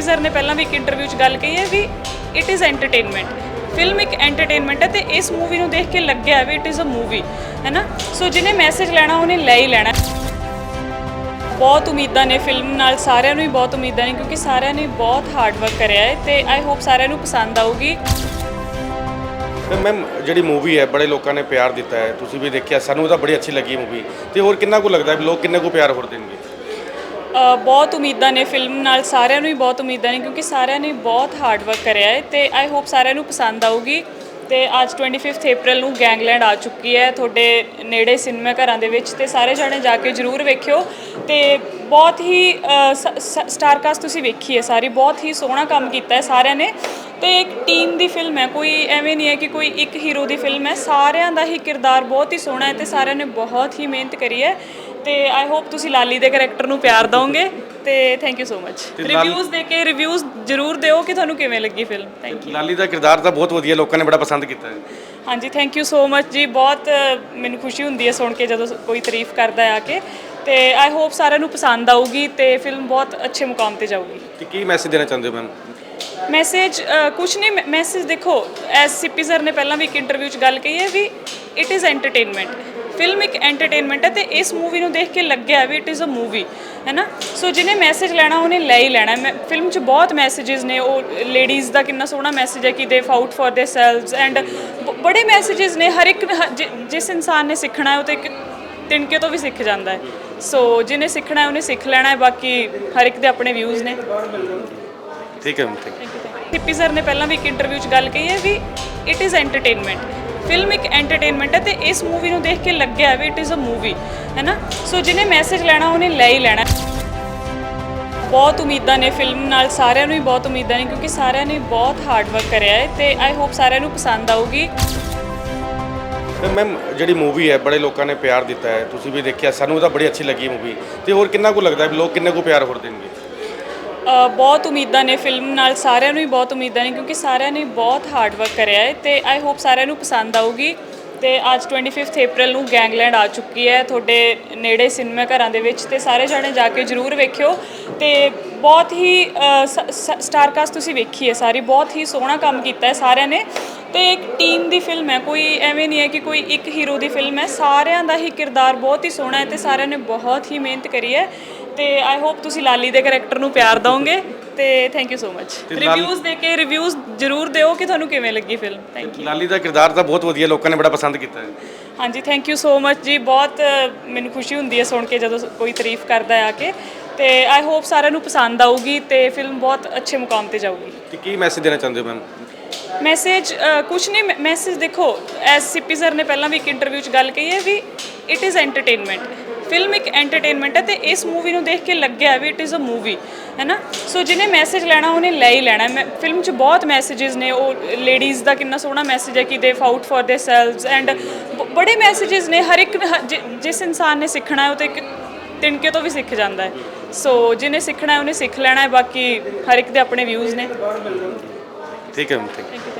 ਸਿੱਪੀ sir ਨੇ ਪਹਿਲਾਂ ਵੀ ਇੱਕ ਇੰਟਰਵਿਊ 'ਚ ਗੱਲ ਕਹੀ ਹੈ ਵੀ ਇਟ ਇਜ਼ ਐਂਟਰਟੇਨਮੈਂਟ ਫਿਲਮ ਇੱਕ ਐਂਟਰਟੇਨਮੈਂਟ ਹੈ ਤੇ ਇਸ ਮੂਵੀ ਨੂੰ ਦੇਖ ਕੇ ਲੱਗਿਆ ਵੀ ਇਟ ਇਜ਼ ਅ ਮੂਵੀ ਹੈ ਸੋ ਜਿਹਨੇ ਮੈਸੇਜ ਲੈਣਾ, ਉਹਨੇ ਲੈ ਹੀ ਲੈਣਾ। ਬਹੁਤ ਉਮੀਦਾਂ ਨੇ ਫਿਲਮ ਨਾਲ, ਸਾਰਿਆਂ ਨੂੰ ਹੀ ਬਹੁਤ ਉਮੀਦਾਂ ਨੇ, ਕਿਉਂਕਿ ਸਾਰਿਆਂ ਨੇ ਬਹੁਤ ਹਾਰਡ ਵਰਕ ਕਰਿਆ ਹੈ ਤੇ ਆਈ ਹੋਪ ਸਾਰਿਆਂ ਨੂੰ ਪਸੰਦ ਆਊਗੀ। ਮੈਮ ਜਿਹੜੀ ਮੂਵੀ ਹੈ, ਬੜੇ ਲੋਕਾਂ ਨੇ ਪਿਆਰ ਦਿੱਤਾ ਹੈ। ਤੁਸੀਂ ਵੀ ਦੇਖਿਆ, ਸਾਨੂੰ ਤਾਂ ਬੜੀ ਅੱਛੀ ਲੱਗੀ ਮੂਵੀ ਤੇ ਹੋਰ ਕਿੰਨਾ ਕੁ ਲੱਗਦਾ ਵੀ ਲੋਕ ਕਿੰਨੇ ਕੁ ਪਿਆਰ ਹੋਰ ਦੇਣਗੇ? ਬਹੁਤ ਉਮੀਦਾਂ ਨੇ ਫਿਲਮ ਨਾਲ, ਸਾਰਿਆਂ ਨੂੰ ਹੀ ਬਹੁਤ ਉਮੀਦਾਂ ਨੇ ਕਿਉਂਕਿ ਸਾਰਿਆਂ ਨੇ ਬਹੁਤ ਹਾਰਡ ਵਰਕ ਕਰਿਆ ਹੈ ਤੇ ਆਈ ਹੋਪ ਸਾਰਿਆਂ ਨੂੰ ਪਸੰਦ ਆਊਗੀ ਤੇ ਅੱਜ 25th April ਨੂੰ ਗੈਂਗਲੈਂਡ ਆ ਚੁੱਕੀ ਹੈ ਤੁਹਾਡੇ ਨੇੜੇ ਸਿਨੇਮਾ ਘਰਾਂ ਦੇ ਵਿੱਚ ਤੇ ਸਾਰੇ ਜਾਣੇ ਜਾ ਕੇ ਜਰੂਰ ਵੇਖਿਓ ਤੇ ਬਹੁਤ ਹੀ ਸਟਾਰ ਕਾਸਟ ਤੁਸੀਂ ਵੇਖੀ ਹੈ ਸਾਰੀ, ਬਹੁਤ ਹੀ ਸੋਹਣਾ ਕੰਮ ਕੀਤਾ ਹੈ ਸਾਰਿਆਂ ਨੇ ਤੇ ਇੱਕ ਟੀਮ ਦੀ ਫਿਲਮ ਹੈ, ਕੋਈ ਐਵੇਂ ਨਹੀਂ ਹੈ ਕਿ ਕੋਈ ਇੱਕ ਹੀਰੋ ਦੀ ਫਿਲਮ ਹੈ, ਸਾਰਿਆਂ ਦਾ ਹੀ ਕਿਰਦਾਰ ਬਹੁਤ ਹੀ ਸੋਹਣਾ ਹੈ ਤੇ ਸਾਰਿਆਂ ਨੇ ਬਹੁਤ ਹੀ ਮਿਹਨਤ ਕਰੀ ਹੈ ਤੇ ਆਈ ਹੋਪ ਤੁਸੀਂ ਲਾਲੀ ਦੇ ਕੈਰੈਕਟਰ ਨੂੰ ਪਿਆਰ ਦਿਓਗੇ ਤੇ thank you so much reviews ਦੇ ਕੇ ਰਿਵਿਊਜ਼ ਜਰੂਰ ਦਿਓ ਕਿ ਤੁਹਾਨੂੰ ਕਿਵੇਂ ਲੱਗੀ ਫਿਲਮ ਥੈਂਕ ਯੂ ਲਾਲੀ ਦਾ ਕਿਰਦਾਰ ਤਾਂ ਬਹੁਤ ਵਧੀਆ ਲੋਕਾਂ ਨੇ ਬੜਾ ਪਸੰਦ ਕੀਤਾ ਹੈ। ਹਾਂਜੀ ਥੈਂਕ ਯੂ ਸੋ ਮਚ ਜੀ। ਬਹੁਤ ਮੈਨੂੰ ਖੁਸ਼ੀ ਹੁੰਦੀ ਹੈ ਸੁਣ ਕੇ ਜਦੋਂ ਕੋਈ ਤਾਰੀਫ ਕਰਦਾ ਹੈ ਆ ਕੇ। ਤੇ ਆਈ ਹੋਪ ਸਾਰਿਆਂ ਨੂੰ ਪਸੰਦ ਆਊਗੀ ਤੇ ਫਿਲਮ ਬਹੁਤ ਅੱਛੇ ਮੁਕਾਮ ਤੇ ਜਾਊਗੀ। ਤੇ ਕੀ ਮੈਸੇਜ ਦੇਣਾ ਚਾਹੁੰਦੇ ਹੋ ਮੈਮ ਮੈਸੇਜ ਕੁਝ ਨਹੀਂ ਮੈਸੇਜ ਦੇਖੋ ਐਸ ਸੀਪੀ ਸਰ ਨੇ ਪਹਿਲਾਂ ਵੀ ਇੱਕ ਇੰਟਰਵਿਊ 'ਚ ਗੱਲ ਕਹੀ ਹੈ ਵੀ ਇਟ ਇਜ਼ ਐਂਟਰਟੇਨਮੈਂਟ ਫਿਲਮ ਇੱਕ ਐਂਟਰਟੇਨਮੈਂਟ ਹੈ ਤੇ ਇਸ ਮੂਵੀ ਨੂੰ ਦੇਖ ਕੇ ਲੱਗਿਆ ਵੀ ਇਟ ਇਜ਼ ਅ ਮੂਵੀ ਹੈ ਨਾ ਸੋ ਜਿਹਨੇ ਮੈਸੇਜ ਲੈਣਾ ਉਹਨੇ ਲੈ ਹੀ ਲੈਣਾ। ਮੈਂ ਫਿਲਮ 'ਚ ਬਹੁਤ ਮੈਸੇजेस ਨੇ ਉਹ ਲੇਡੀਜ਼ ਦਾ ਕਿੰਨਾ ਸੋਹਣਾ ਮੈਸੇਜ ਹੈ ਕਿ they fought for their selves and ਬੜੇ ਮੈਸੇजेस ਨੇ। ਹਰ ਇੱਕ ਜਿਸ ਇਨਸਾਨ ਨੇ ਸਿੱਖਣਾ ਹੈ ਉਹ ਤੇ ਇੱਕ ਤਿੰਨਕੇ ਤੋਂ ਵੀ ਸਿੱਖ ਜਾਂਦਾ ਹੈ। ਸੋ ਜਿਹਨੇ ਸਿੱਖਣਾ ਹੈ ਉਹਨੇ ਸਿੱਖ ਲੈਣਾ ਹੈ। ਬਾਕੀ ਹਰ ਇੱਕ ਦੇ ਆਪਣੇ ਵਿਊਜ਼ ਨੇ। ਠੀਕ ਹੈ ਥੈਂਕ ਯੂ ਟਿੱਪੀ ਸਰ ਨੇ ਪਹਿਲਾਂ ਵੀ ਇੱਕ ਇੰਟਰਵਿਊ 'ਚ ਗੱਲ ਕਹੀ ਹੈ ਵੀ ਇਟ ਇਜ਼ ਐਂਟਰਟੇਨਮੈਂਟ ਫਿਲਮ ਇੱਕ ਐਂਟਰਟੇਨਮੈਂਟ ਹੈ ਤੇ ਇਸ ਮੂਵੀ ਨੂੰ ਦੇਖ ਕੇ ਲੱਗਿਆ ਵੀ ਇਟ ਇਜ਼ ਅ ਮੂਵੀ ਹੈ ਨਾ ਸੋ ਜਿਹਨੇ ਮੈਸੇਜ ਲੈਣਾ, ਉਹਨੇ ਲੈ ਹੀ ਲੈਣਾ। ਬਹੁਤ ਉਮੀਦਾਂ ਨੇ ਫਿਲਮ ਨਾਲ, ਸਾਰਿਆਂ ਨੂੰ ਹੀ ਬਹੁਤ ਉਮੀਦਾਂ ਨੇ, ਕਿਉਂਕਿ ਸਾਰਿਆਂ ਨੇ ਬਹੁਤ ਹਾਰਡ ਵਰਕ ਕਰਿਆ ਹੈ ਤੇ ਆਈ ਹੋਪ ਸਾਰਿਆਂ ਨੂੰ ਪਸੰਦ ਆਊਗੀ। ਮੈਮ ਜਿਹੜੀ ਮੂਵੀ ਹੈ, ਬੜੇ ਲੋਕਾਂ ਨੇ ਪਿਆਰ ਦਿੱਤਾ ਹੈ। ਤੁਸੀਂ ਵੀ ਦੇਖਿਆ, ਸਾਨੂੰ ਤਾਂ ਬੜੀ ਅੱਛੀ ਲੱਗੀ ਮੂਵੀ ਤੇ ਹੋਰ ਕਿੰਨਾ ਕੁ ਲੱਗਦਾ ਵੀ ਲੋਕ ਕਿੰਨੇ ਕੁ ਪਿਆਰ ਹੋਰ ਦੇਣਗੇ? ਬਹੁਤ ਉਮੀਦਾਂ ਨੇ ਫਿਲਮ ਨਾਲ ਸਾਰਿਆਂ ਨੂੰ ਹੀ ਬਹੁਤ ਉਮੀਦਾਂ ਨੇ ਕਿਉਂਕਿ ਸਾਰਿਆਂ ਨੇ ਬਹੁਤ ਹਾਰਡ ਵਰਕ ਕਰਿਆ ਹੈ ਤੇ ਆਈ ਹੋਪ ਸਾਰਿਆਂ ਨੂੰ ਪਸੰਦ ਆਊਗੀ ਤੇ ਅੱਜ 25th April ਨੂੰ ਗੈਂਗਲੈਂਡ ਆ ਚੁੱਕੀ ਹੈ ਤੁਹਾਡੇ ਨੇੜੇ ਸਿਨੇਮਾ ਘਰਾਂ ਦੇ ਵਿੱਚ ਤੇ ਸਾਰੇ ਜਾਣੇ ਜਾ ਕੇ ਜਰੂਰ ਵੇਖਿਓ ਤੇ ਬਹੁਤ ਹੀ ਸਟਾਰ ਕਾਸਟ ਤੁਸੀਂ ਵੇਖੀ ਹੈ ਸਾਰੀ, ਬਹੁਤ ਹੀ ਸੋਹਣਾ ਕੰਮ ਕੀਤਾ ਹੈ ਸਾਰਿਆਂ ਨੇ ਤੇ ਇੱਕ ਟੀਮ ਦੀ ਫਿਲਮ ਹੈ, ਕੋਈ ਐਵੇਂ ਨਹੀਂ ਹੈ ਕਿ ਕੋਈ ਇੱਕ ਹੀਰੋ ਦੀ ਫਿਲਮ ਹੈ, ਸਾਰਿਆਂ ਦਾ ਹੀ ਕਿਰਦਾਰ ਬਹੁਤ ਹੀ ਸੋਹਣਾ ਹੈ ਤੇ ਸਾਰਿਆਂ ਨੇ ਬਹੁਤ ਹੀ ਮਿਹਨਤ ਕਰੀ ਹੈ ਤੇ ਆਈ ਹੋਪ ਤੁਸੀਂ ਲਾਲੀ ਦੇ ਕੈਰੈਕਟਰ ਨੂੰ ਪਿਆਰ ਦਿਓਗੇ ਤੇ thank you so much reviews ਦੇ ਕੇ ਰਿਵਿਊਜ਼ ਜਰੂਰ ਦਿਓ ਕਿ ਤੁਹਾਨੂੰ ਕਿਵੇਂ ਲੱਗੀ ਫਿਲਮ ਥੈਂਕ ਯੂ ਲਾਲੀ ਦਾ ਕਿਰਦਾਰ ਤਾਂ ਬਹੁਤ ਵਧੀਆ ਲੋਕਾਂ ਨੇ ਬੜਾ ਪਸੰਦ ਕੀਤਾ ਹੈ। ਹਾਂਜੀ ਥੈਂਕ ਯੂ ਸੋ ਮਚ ਜੀ। ਬਹੁਤ ਮੈਨੂੰ ਖੁਸ਼ੀ ਹੁੰਦੀ ਹੈ ਸੁਣ ਕੇ ਜਦੋਂ ਕੋਈ ਤਾਰੀਫ ਕਰਦਾ ਹੈ ਆ ਕੇ। ਤੇ ਆਈ ਹੋਪ ਸਾਰਿਆਂ ਨੂੰ ਪਸੰਦ ਆਊਗੀ ਤੇ ਫਿਲਮ ਬਹੁਤ ਅੱਛੇ ਮੁਕਾਮ ਤੇ ਜਾਊਗੀ। ਤੇ ਕੀ ਮੈਸੇਜ ਦੇਣਾ ਚਾਹੁੰਦੇ ਹੋ ਮੈਮ ਮੈਸੇਜ ਕੁਝ ਨਹੀਂ ਮੈਸੇਜ ਦੇਖੋ ਐਸ ਸੀਪੀ ਸਰ ਨੇ ਪਹਿਲਾਂ ਵੀ ਇੱਕ ਇੰਟਰਵਿਊ 'ਚ ਗੱਲ ਕਹੀ ਹੈ ਵੀ ਇਟ ਇਜ਼ ਐਂਟਰਟੇਨਮੈਂਟ ਫਿਲਮ ਇੱਕ ਐਂਟਰਟੇਨਮੈਂਟ ਹੈ ਤੇ ਇਸ ਮੂਵੀ ਨੂੰ ਦੇਖ ਕੇ ਲੱਗਿਆ ਵੀ ਇਟ ਇਜ਼ ਅ ਮੂਵੀ ਹੈ ਨਾ? ਸੋ ਜਿਹਨੇ ਮੈਸੇਜ ਲੈਣਾ ਉਹਨੇ ਲੈ ਹੀ ਲੈਣਾ। ਮੈਂ ਫਿਲਮ 'ਚ ਬਹੁਤ ਮੈਸੇजेस ਨੇ। ਉਹ ਲੇਡੀਜ਼ ਦਾ ਕਿੰਨਾ ਸੋਹਣਾ ਮੈਸੇਜ ਹੈ ਕਿ ਦੇ ਫਾਊਟ ਫॉर ਦੇ ਸੈਲਵਸ ਐਂਡ ਬੜੇ ਮੈਸੇजेस ਨੇ। ਹਰ ਇੱਕ ਜਿਸ ਇਨਸਾਨ ਨੇ ਸਿੱਖਣਾ ਹੈ ਉਹ ਤੇ ਤਿੰਨਕੇ ਤੋਂ ਵੀ ਸਿੱਖ ਜਾਂਦਾ ਹੈ। ਸੋ ਜਿਹਨੇ ਸਿੱਖਣਾ ਹੈ ਉਹਨੇ ਸਿੱਖ ਲੈਣਾ ਹੈ। ਬਾਕੀ ਹਰ ਇੱਕ ਦੇ ਆਪਣੇ ਵਿਊਜ਼ ਨੇ। ਠੀਕ ਹੈ ਥੈਂਕ ਯੂ